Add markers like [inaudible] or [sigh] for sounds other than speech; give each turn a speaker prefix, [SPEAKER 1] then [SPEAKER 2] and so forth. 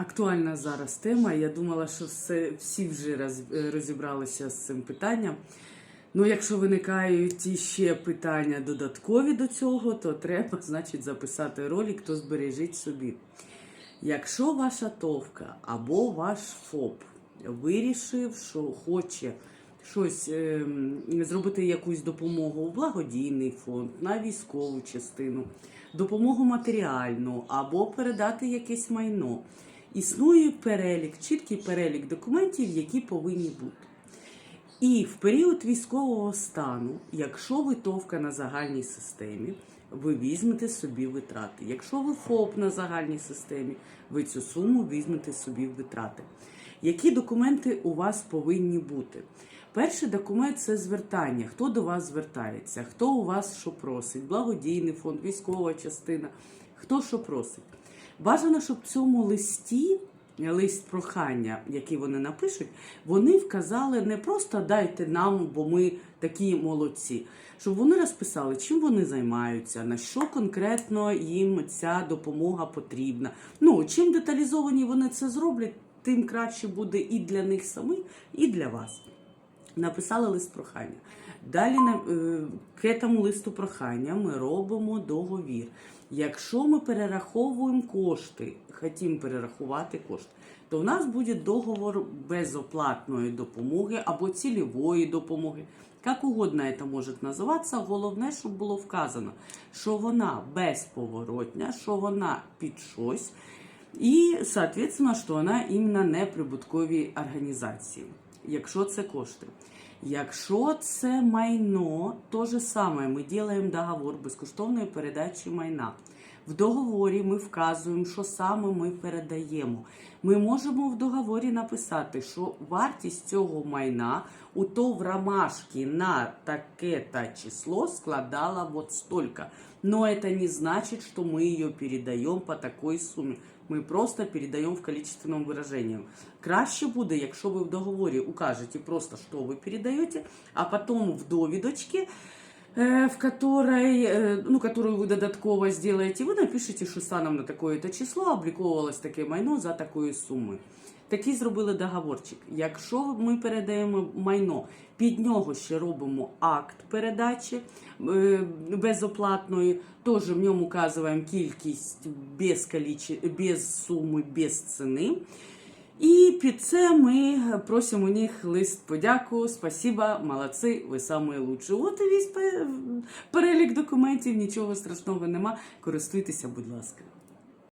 [SPEAKER 1] актуальна зараз тема. Я думала, що все, всі вже розібралися з цим питанням. Ну, якщо виникають іще питання додаткові до цього, то треба, [laughs] значить, записати ролик, то збережіть собі. Якщо ваша товка або ваш ФОП вирішив, що хоче щось ем, зробити якусь допомогу у благодійний фонд, на військову частину, допомогу матеріальну або передати якесь майно, існує перелік, чіткий перелік документів, які повинні бути. І в період військового стану, якщо ви товка на загальній системі, ви візьмете собі витрати. Якщо ви ФОП на загальній системі, ви цю суму візьмете собі витрати. Які документи у вас повинні бути? Перший документ це звертання. Хто до вас звертається, хто у вас що просить, благодійний фонд, військова частина, хто що просить. Бажано, щоб в цьому листі, лист прохання, який вони напишуть, вони вказали не просто дайте нам, бо ми такі молодці, щоб вони розписали, чим вони займаються, на що конкретно їм ця допомога потрібна. Ну, чим деталізовані вони це зроблять, тим краще буде і для них самих, і для вас. Написали лист прохання. Далі е, к цьому листу прохання ми робимо договір. Якщо ми перераховуємо кошти, хотімо перерахувати кошти, то в нас буде договор безоплатної допомоги або цільової допомоги. Як угодно це може називатися, головне, щоб було вказано, що вона безповоротня, що вона під щось, і, соответственно, що вона іменно не прибутковій організації, якщо це кошти. Якщо це майно, то же саме ми ділимо договор безкоштовної передачі майна. В договорі ми вказуємо, що саме ми передаємо. Ми можемо в договорі написати, що вартість цього майна у то в ромашці на таке-то число складала вот столько. Но это не значит, что мы ее передаем по такой сумме. Ми просто передаємо в количественному выражении. Краще буде, якщо ви в договорі укажете просто, що ви передаєте, а потім в довідочці, э, в которой, э, ну, которую ви додатково сделаете, ви напишете, що станом на такое-то число обліковувалось таке майно за такої суми. Такий зробили договорчик. Якщо ми передаємо майно, під нього ще робимо акт передачі е, безоплатної, теж в ньому вказуємо кількість без, количе... без суми, без ціни. І під це ми просимо у них лист подяку. Спасіба, молодці, ви самі лучші. От і весь перелік документів, нічого страшного нема. Користуйтеся, будь ласка.